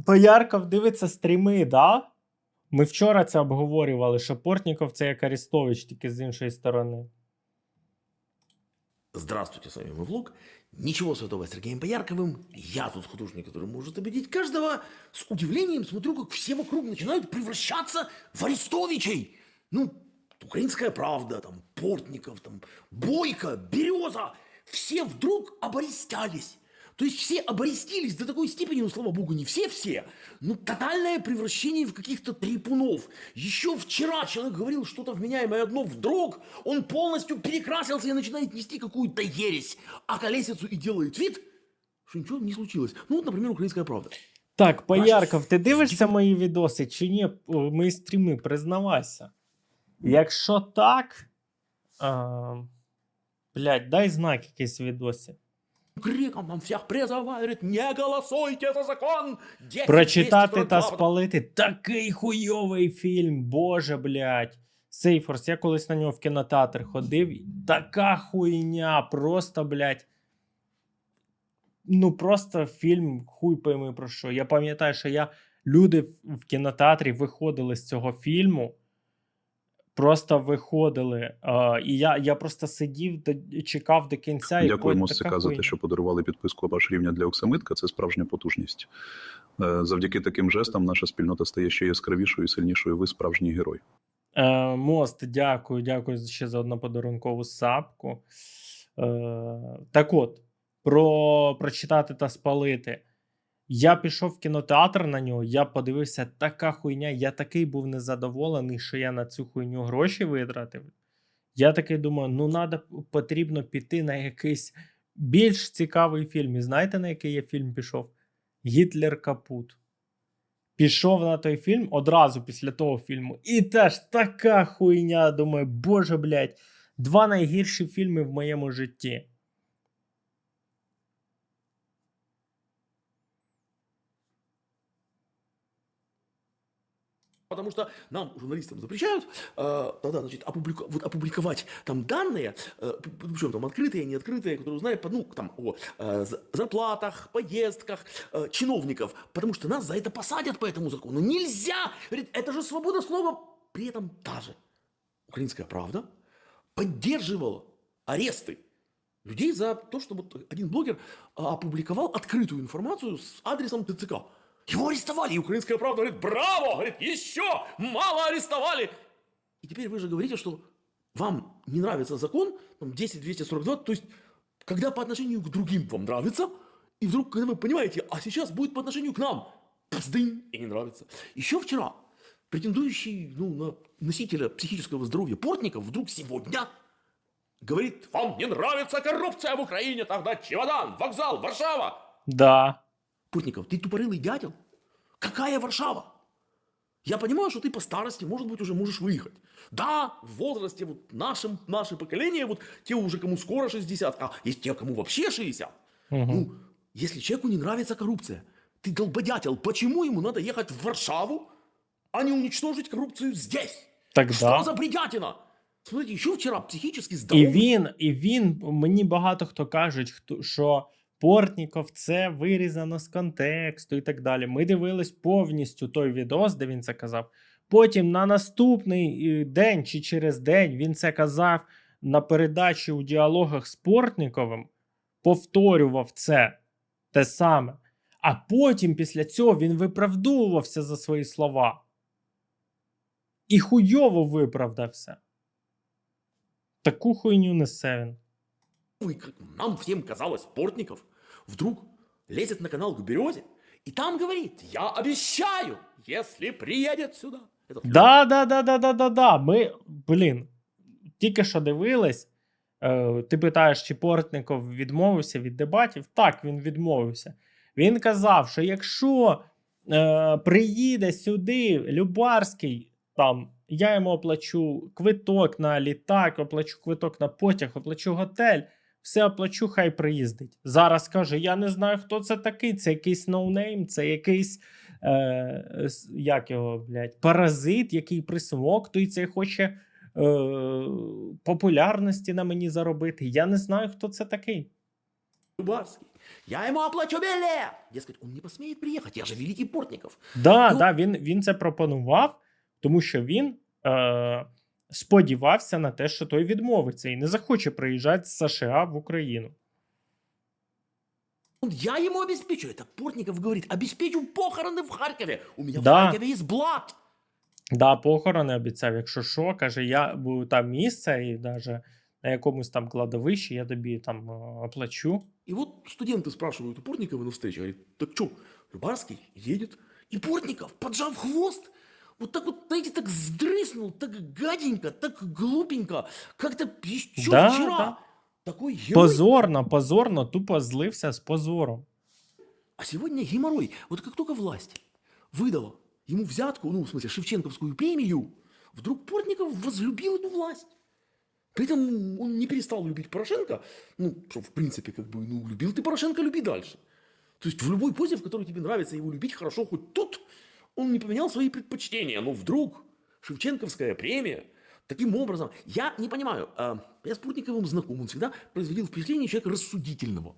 Боярков дивиться стріми, да? Ми вчора це обговорювали, що Портніков це як Арестович, тільки з іншої сторони. Здравствуйте, с вами Мывлук. Ничего святого с Сергеем Боярковым. Я тут художник, который может победить каждого. С удивлением смотрю, как все вокруг начинают превращаться в арестовичей. Ну, украинская правда, там, Портников, там, Бойко, Береза. Все вдруг оборестялись. То есть все оборестились до такой степени, ну, слава богу, не все-все, ну, тотальное превращение в каких-то трепунов. Еще вчера человек говорил что-то вменяемое одно, вдруг он полностью перекрасился и начинает нести какую-то ересь, а колесицу и делает вид, что ничего не случилось. Ну, вот, например, украинская правда. Так, Боярков, ти дивишся мої відоси чи ні? О, Мої стріми, признавайся. Якщо так. А, блядь, дай знак якийсь відосі. Криком нам всех призывает, говорит, не голосуйте за закон! 10 Прочитати 242, та спалити. Такий хуйовий фільм, боже, блядь. Сейфорс, я колись на нього в кінотеатр ходив. Така хуйня, просто, блядь. Ну, просто фільм хуй пойми про що. Я пам'ятаю, що я люди в кінотеатрі виходили з цього фільму. Просто виходили. А, і я, я просто сидів, до- чекав до кінця. і Дякуємо от за те, що подарували підписку ваш рівня для Оксамитка. Це справжня потужність. Е, Завдяки таким жестам наша спільнота стає ще яскравішою і сильнішою. Ви справжній герой. Е, Мост, дякую, дякую ще за одну подарункову сапку. Е, так от, про прочитати та спалити. Я пішов в кінотеатр на нього, я подивився, така хуйня. Я такий був незадоволений, що я на цю хуйню гроші витратив. Я такий думаю, ну надо, потрібно піти на якийсь більш цікавий фільм. І знаєте, на який я фільм пішов? Гітлер Капут пішов на той фільм одразу після того фільму. І теж така хуйня. Думаю, боже, блядь, два найгірші фільми в моєму житті. Потому что нам, журналистам, запрещают э, тогда, значит, опублику- вот опубликовать там данные, э, причем там открытые, не открытые, которые узнают, ну, там, о э, за- зарплатах, поездках э, чиновников, потому что нас за это посадят по этому закону. Нельзя! Говорит, это же свобода слова. При этом та же украинская правда поддерживала аресты людей за то, что вот один блогер а, опубликовал открытую информацию с адресом ТЦК. Его арестовали, и украинская правда говорит, браво, говорит, еще мало арестовали. И теперь вы же говорите, что вам не нравится закон, там, 10242, то есть, когда по отношению к другим вам нравится, и вдруг, когда вы понимаете, а сейчас будет по отношению к нам, пздынь, и не нравится. Еще вчера претендующий ну, на носителя психического здоровья Портников вдруг сегодня говорит, вам не нравится коррупция в Украине, тогда чемодан, вокзал, Варшава. Да. Путников, ты тупорылый дятел? Какая Варшава? Я понимаю, что ты по старости, может быть, уже можешь выехать. Да, в возрасте вот нашем, наше поколение, вот те уже, кому скоро 60, а есть те, кому вообще 60. Угу. Ну, если человеку не нравится коррупция, ты долбодятел, почему ему надо ехать в Варшаву, а не уничтожить коррупцию здесь? Так Что да. за бредятина? Смотрите, еще вчера психически І здоровый. він, і він, мені багато хто кажуть, хто, що Портніков це вирізано з контексту і так далі. Ми дивились повністю той відос, де він це казав. Потім на наступний е, день чи через день він це казав на передачі у діалогах з Портніковим, повторював це те саме. А потім після цього він виправдовувався за свої слова. І хуйово виправдався. Таку хуйню несе він. нам всем казалось, Портников вдруг лезет на канал к Березе и там говорит, я обещаю, если приедет сюда. Этот Да, да, да, да, да, да, да. Ми, блін, тільки що дивились. Е, ти питаєш, чи Портников відмовився від дебатів? Так, він відмовився. Він казав, що якщо е, приїде сюди Любарський, там я йому оплачу квиток на літак, оплачу квиток на потяг, оплачу готель, все оплачу, хай приїздить. Зараз каже: Я не знаю, хто це такий. Це якийсь ноунейм, це якийсь е, як його, блядь, паразит, який присмоктується і хоче е, популярності на мені заробити. Я не знаю, хто це такий. Любарский. Я ему оплачу билет. Дескать, он не посмеет приехать, я же великий Портников. Да, Ну- да, він, він це пропонував, тому що він е, сподівався на те, що той відмовиться і не захоче приїжджати з США в Україну. Он, Я ему обеспечу. Это Портников говорит, обеспечу похороны в Харькове. У меня Да. в Харькове есть блат. Да, похорони обіцяв, якщо що, каже, я буду там місце, і навіть на якомусь там кладовищі я тобі там е, оплачу. И вот студенты спрашивают у Портникова на встрече, говорит, так что, Любарский едет? И Портников, поджав хвост, вот так вот, знаете, так сдрыснул, так гаденько, так глупенько, как-то еще Да, вчера. да. Такой герой. Позорно, позорно, тупо злився з позором. А сегодня геморрой. Вот как только власть выдала ему взятку, ну, в смысле, Шевченковскую премию, вдруг Портников возлюбил эту власть. При этом он не перестал любить Порошенко. Ну, что, в принципе, как бы, ну, любил ты Порошенко, люби дальше. То есть в любой позе, в которой тебе нравится его любить, хорошо, хоть тут он не поменял свои предпочтения. Но вдруг Шевченковская премия таким образом... Я не понимаю, а, я с Портниковым знаком, он всегда производил впечатление человека рассудительного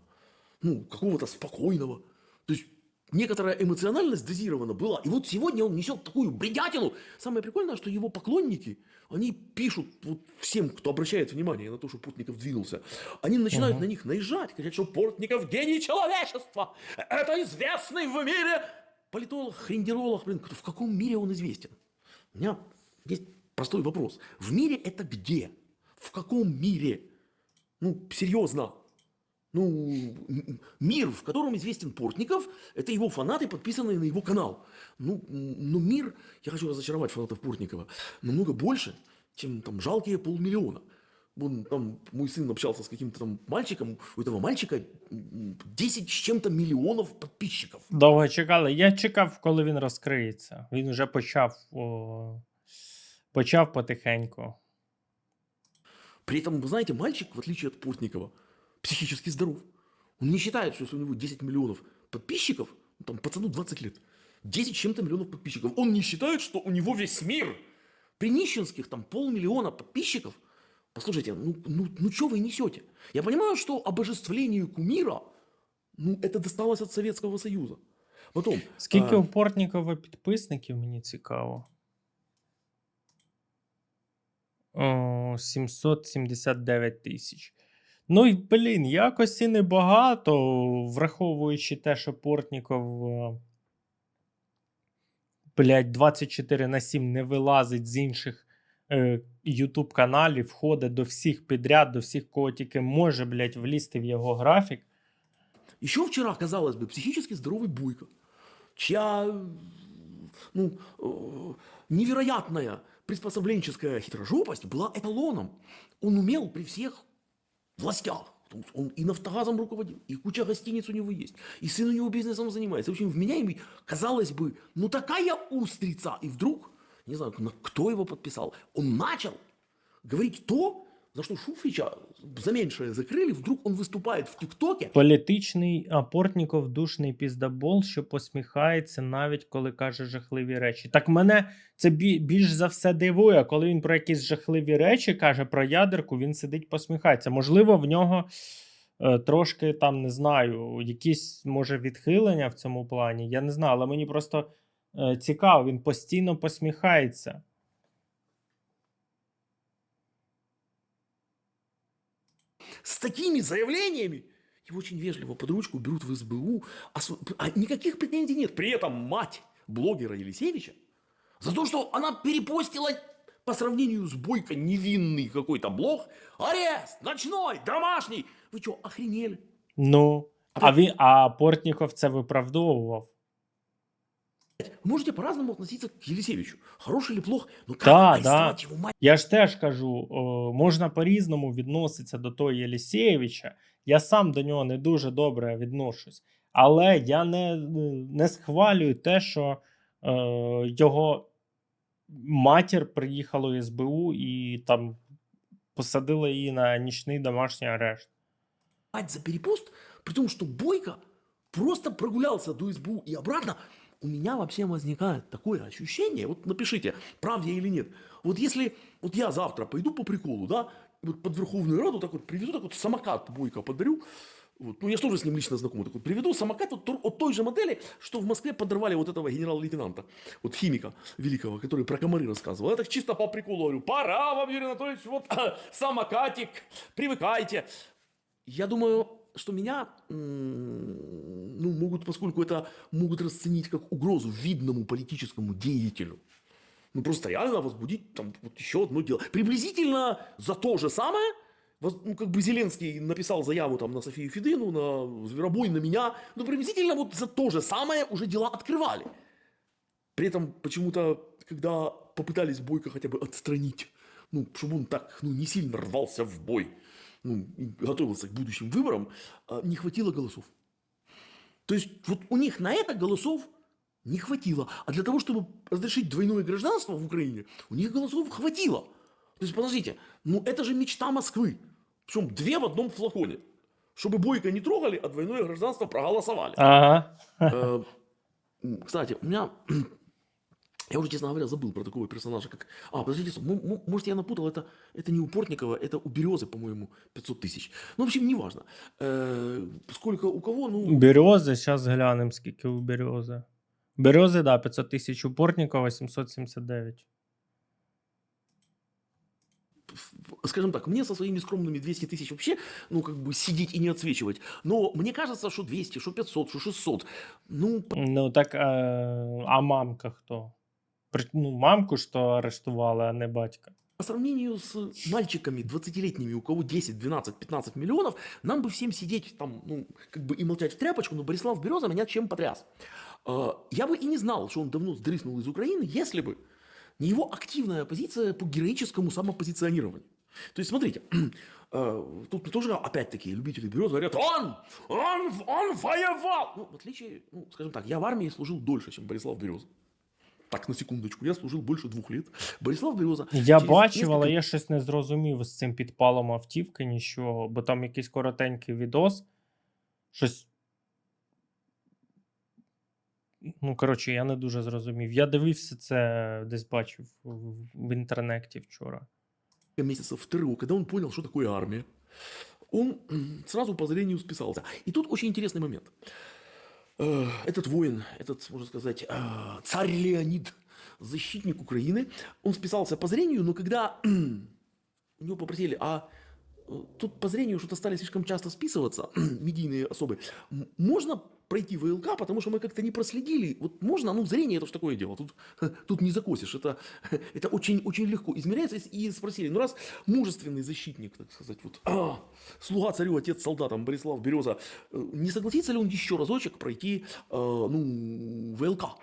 ну, какого-то спокойного. То есть некоторая эмоциональность дозирована была. И вот сегодня он несет такую бредятину. Самое прикольное, что его поклонники, они пишут вот всем, кто обращает внимание на то, что Портников двинулся, они начинают Мгм. на них наезжать, говорят, что Портников гений человечества. Это известный в мире политолог, хрендеролог. Блин, в каком мире он известен? У меня есть простой вопрос. В мире это где? В каком мире? Ну, серьезно. Ну, мир, в котором известен Портников, это его фанаты, подписанные на его канал. Ну, но мир, я хочу разочаровать фанатов Портникова, намного больше, чем там жалкие полмиллиона Вон там мой сын общался с каким-то там мальчиком, у этого мальчика м, 10 с чем-то миллионов подписчиков. Довго чекали. Я чекав, коли він розкриється. Він вже почав, о, почав потихеньку. При этом, вы знаете, мальчик, в отличие от Портникова, психически здоров. Он не считает, что если у него 10 миллионов подписчиков, ну, там пацану 20 лет, 10 с чем-то миллионов подписчиков, он не считает, что у него весь мир. При нищенских там полмиллиона подписчиков, послушайте, ну, ну, ну что вы несете? Я понимаю, что обожествлению кумира, ну, это досталось от Советского Союза. Потом, Скільки а, у Портнікова підписників, мені цікаво. О, 779 тисяч. Ну і, блін, якось і небагато, враховуючи те, що Портніков, е, блядь, 24 на 7 не вилазить з інших YouTube каналів, входить до всіх підряд, до всіх, кого тільки може, блядь, влізти в його графік. Еще вчера, казалось бы, психически здоровый Буйко, чья ну, э, невероятная приспособленческая хитрожопость была эталоном. Он умел при всех властях. Потому что Он и нафтогазом руководил, и куча гостиниц у него есть, и сын у него бизнесом занимается. В общем, вменяемый, казалось бы, ну такая устрица. И вдруг, не знаю, на- кто его подписал, он начал говорить то, за что Шуфрича за меньшее закрыли, вдруг он выступает в ТикТоке, Політичний Портніков душний піздабол, що посміхається навіть коли каже жахливі речі. Так мене це більш за все дивує, коли він про якісь жахливі речі каже про ядерку, він сидить посміхається. Можливо, в нього е, трошки там не знаю, якісь може відхилення в цьому плані. Я не знаю, але мені просто цікаво, він постійно посміхається. с такими заявлениями его очень вежливо под ручку берут в СБУ, а, су- а никаких претензий нет. При этом мать блогера Елисевича за то, что она перепостила по сравнению с Бойко невинный какой-то блог, арест, ночной, домашний. Вы что, охренели? Ну, а він, а Портніков це виправдовував. Можете по-разному относиться к Елисевичу. Хороший или плох, как Да, арестовать его мать? Я ж теж кажу, о, можна по-різному відноситися до того Єлісєєвича. Я сам до нього не дуже добре відношусь. Але я не, не схвалюю те, що е, його матір приїхала в СБУ і там посадила її на нічний домашній арешт. мать за перепост, при том, что Бойко просто прогулялся до СБУ и обратно, у меня вообще возникает такое ощущение, вот напишите, правда я или нет, вот если вот я завтра пойду по приколу, да, вот под Верховную Раду так вот привезу, так вот самокат Бойко подарю, Вот. Ну, я же тоже с ним лично знаком. Так вот, приведу самокат вот, от той же модели, что в Москве подорвали вот этого генерала-лейтенанта, вот химика великого, который про комары рассказывал. Я так чисто по приколу говорю, пора вам, Юрий Анатольевич, вот самокатик, привыкайте. Я думаю, что меня ну, могут, поскольку это могут расценить как угрозу видному политическому деятелю, ну просто реально возбудить там вот еще одно дело. Приблизительно за то же самое, ну как бы Зеленский написал заяву там на Софию Федыну, на Зверобой, на меня, ну приблизительно вот за то же самое уже дела открывали. При этом почему-то, когда попытались Бойко хотя бы отстранить, ну, чтобы он так ну, не сильно рвался в бой, ну, готовился к будущим выборам, а, не хватило голосов. То есть вот у них на это голосов не хватило. А для того, чтобы разрешить двойное гражданство в Украине, у них голосов хватило. То есть, подождите, ну это же мечта Москвы. Причем две в одном флаконе. Чтобы Бойко не трогали, а двойное гражданство проголосовали. Ага. Э, Кстати, у меня... Я уже, честно говоря, забыл про такого персонажа, как... А, подождите, может, я напутал, это, это не у Портникова, это у Березы, по-моему, 500 тысяч. Ну, в общем, неважно. Э, сколько у кого, ну... Берези, зараз глянемо, скільки у берези. Берези, да, 500 тисяч у Портнікова, 779. скажем так, мне со своими скромными 200 тысяч вообще, ну, как бы сидеть и не отсвечивать. Но мне кажется, что 200, что 500, что 600, ну, Ну так, е, а мамка хто? Ну, мамку ж то арештували, а не батька. по сравнению с мальчиками 20-летними, у кого 10, 12, 15 миллионов, нам бы всем сидеть там, ну, как бы и молчать в тряпочку, но Борислав Береза меня чем потряс. Э, Я бы и не знал, что он давно сдрыснул из Украины, если бы не его активная позиция по героическому самопозиционированию. То есть, смотрите, э, тут тоже, опять-таки, любители Береза говорят, он, он, он воевал. Ну, в отличие, ну, скажем так, я в армии служил дольше, чем Борислав Береза. Так, на секундочку, я служил больше двух лет. Борислав Береза... Я бачив, але я щось не зрозумів з цим підпалом автівки, нічого, бо там якийсь коротенький відос. Щось. Ну, коротше, я не дуже зрозумів. Я дивився це, десь бачив в, інтернеті вчора. месяцев второго, когда он понял, что такое армия, он сразу по зрению списался. И тут очень интересный момент. Э, Этот воин, этот, можно сказать, э, царь Леонид, защитник Украины, он списался по зрению, но когда у него попросили, а э, тут по зрению что-то стали слишком часто списываться, медийные особы, можно пройти ВЛК, потому что мы как-то не проследили. Вот можно, ну, зрение это же такое дело. Тут, тут не закосишь. Это, это очень, очень легко измеряется. И спросили, ну раз мужественный защитник, так сказать, вот, а, слуга царю, отец солдатам Борислав Береза, э, не согласится ли он еще разочек пройти, э, ну, ВЛК?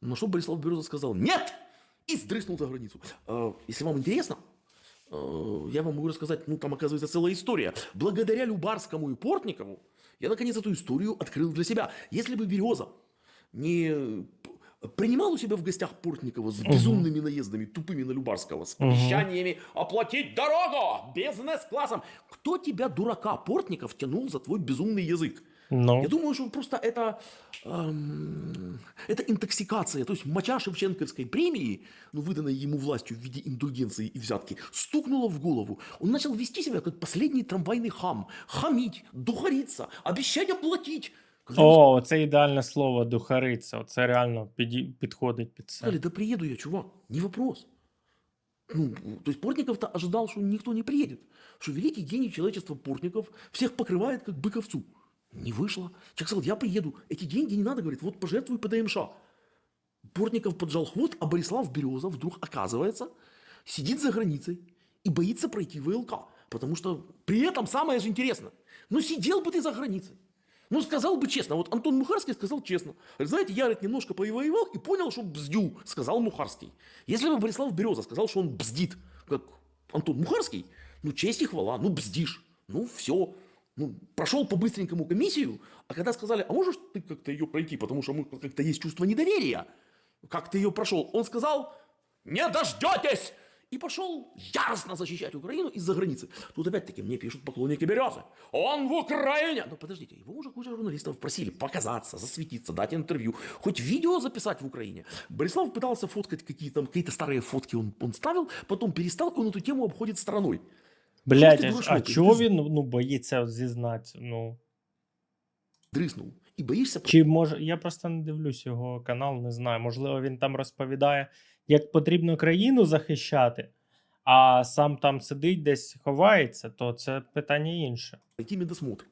На что Борислав Береза сказал «Нет!» и сдрыснул за границу. Э, Если вам интересно, я вам могу рассказать, ну, там, оказывается, целая история. Благодаря Любарскому и Портникову я, наконец, эту историю открыл для себя. Если бы Береза не п- принимал у себя в гостях Портникова с безумными наездами, тупыми на Любарского, с обещаниями оплатить дорогу бизнес-классом, кто тебя, дурака, Портников, тянул за твой безумный язык? Ну, Я думаю, что просто это, эм, это интоксикация. То есть моча Шевченковской премии, ну, выданной ему властью в виде индульгенции и взятки, стукнула в голову. Он начал вести себя как последний трамвайный хам. Хамить, духариться, обещать оплатить. Казалось, о, це ідеальне слово духариця. Оце реально піді... підходить під Сказали, це. да приеду я, чувак, не вопрос. Ну, то есть Портников-то ожидал, что никто не приедет. Что великий гений человечества Портников всех покрывает, как бык овцу. Не вышло. Человек сказал, я приеду. Эти деньги не надо, говорит, вот пожертвуй ПДМШ. Портников поджал хвост, а Борислав Береза вдруг, оказывается, сидит за границей и боится пройти ВЛК. Потому что при этом самое же интересное. Ну, сидел бы ты за границей. Ну, сказал бы честно. Вот Антон Мухарский сказал честно. Знаете, я говорит, немножко повоевал и понял, что бздю, сказал Мухарский. Если бы Борислав Береза сказал, что он бздит, как Антон Мухарский, ну, честь и хвала, ну, бздишь. Ну, все. Ну, прошел по-быстренькому комиссию, а когда сказали, а можешь ты как-то ее пройти, потому что мы как-то есть чувство недоверия, как ты ее прошел, он сказал, не дождетесь! И пошел яростно защищать Украину из-за границы. Тут опять-таки мне пишут поклонники Березы. Он в Украине! Ну подождите, его уже куча журналистов просили показаться, засветиться, дать интервью, хоть видео записать в Украине. Борислав пытался фоткать какие-то, какие-то старые фотки, он, он ставил, потом перестал, и он эту тему обходит стороной. Блять, ти а, дурачок? а Ти чого з- він ну, боїться зізнатися? Ну. дрыснул и боишься Чи може. Я просто не дивлюсь його канал, не знаю. Можливо, він там розповідає, як потрібно країну захищати, а сам там сидить десь ховається, то це питання інше. пройти медосмотр.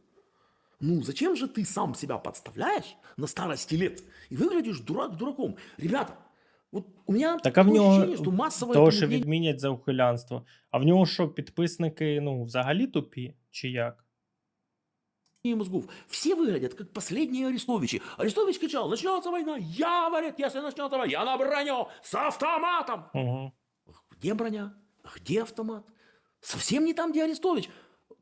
Ну, зачем же ты сам себя подставляешь на старости лет и выглядишь дурак дураком? Ребята, вот у меня Так а в нього ощущение, что массовое того, що відмінять за ухилянство. А в нього що, підписники, ну, взагалі тупі, чи як? мозгов. Все выглядят как последние Арестовичи. Арестович кричал, начнется война. Я, говорит, если начнется война, я на броню с автоматом. Угу. Где броня? Где автомат? Совсем не там, где Арестович.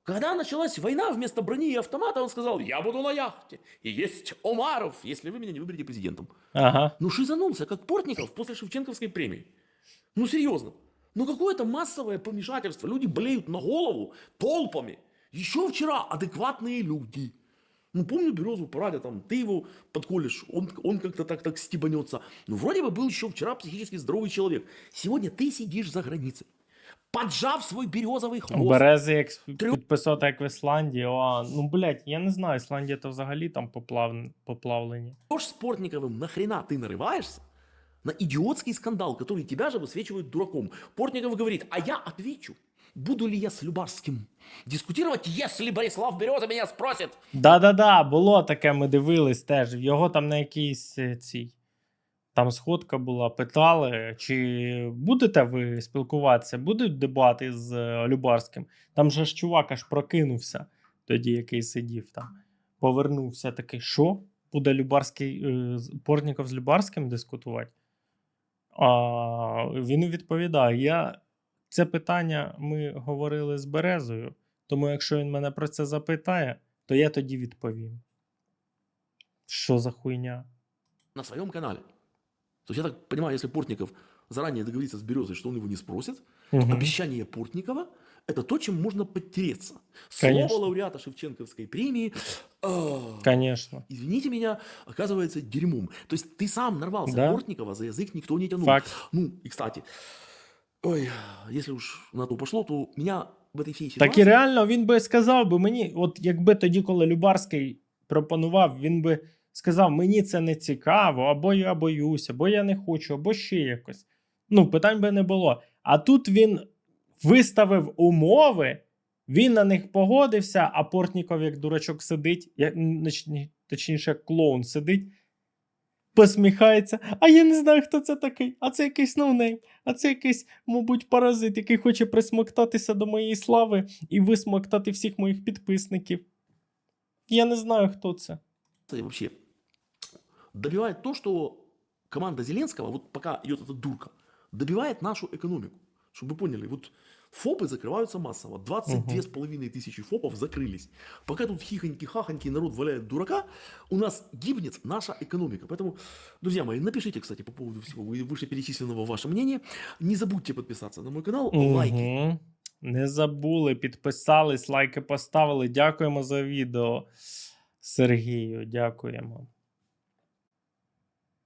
Когда началась война, вместо брони и автомата он сказал, я буду на яхте. И есть Омаров, если вы меня не выберете президентом. Ага. Ну шизанулся, как Портников после Шевченковской премии. Ну серьезно. Ну какое-то массовое помешательство. Люди болеют на голову толпами. Еще вчера адекватные люди. Ну, помню Березу параде, там, ты его подколешь, он, он как-то так, так стебанется. Ну, вроде бы был еще вчера психически здоровый человек. Сегодня ты сидишь за границей, поджав свой березовый У хвост. Берези як с- Трю- підписати, як в Ісландії. О, ну, блядь, я не знаю, Ісландія то взагалі там поплав... поплавлені. С Портниковым нахрена ты нарываешься на идиотский скандал, который тебя же высвечивает дураком. Портников говорит, а я отвечу, буду ли я с Любарским дискутировать, если Борислав Береза меня спросит. Да-да-да, було таке, ми дивились теж. Його там на якійсь е, цій. там сходка була, питали, чи будете ви спілкуватися, будуть дебати з е, Любарським. Там же ж чувак аж прокинувся, тоді який сидів там. Повернувся такий, що? Буде Любарський, е, Портніков з Любарським дискутувати? А він відповідає: я це питання ми говорили з Березою, тому якщо він мене про це запитає, то я тоді відповім. Що за хуйня? на своем канале. То есть я так понимаю, если Портников заранее договорится с Березой, что он его не спросит, то Мгм. обещание Портникова – это то, чем можно подтереться. Слово Конечно. лауреата Шевченковской премии а, Конечно. извините меня, оказывается дерьмом. То есть ты сам нарвался, Да. Портникова за язык никто не тянул. Факт. Ну, и кстати, ой, если уж на то пошло, то меня в этой всей Так ситуации... і реально він би сказав би мені, от якби тоді, коли Любарський пропонував, він би сказав: мені це не цікаво, або я боюся, або я не хочу, або ще якось. Ну, питань би не було. А тут він виставив умови, він на них погодився, а Портніков, як дурачок, сидить, як, точніше, як клоун сидить. Посміхається, а я не знаю, хто це такий. А це якийсь ноунейм, а це якийсь, мабуть, паразит, який хоче присмоктатися до моєї слави і висмоктати всіх моїх підписників. Я не знаю, хто це. и вообще добивает то, что команда Зеленского, вот пока идет эта дурка, добивает нашу экономику. Чтобы вы поняли, вот ФОПы закрываются массово. 22 с половиной тысячи ФОПов закрылись. Пока тут хихоньки-хахоньки народ валяет дурака, у нас гибнет наша экономика. Поэтому, друзья мои, напишите, кстати, по поводу всего вы- вышеперечисленного ваше мнение. Не забудьте подписаться на мой канал, лайки. Мгм. Не забули, підписались, лайки поставили. Дякуємо за відео. Сергію, дякуємо.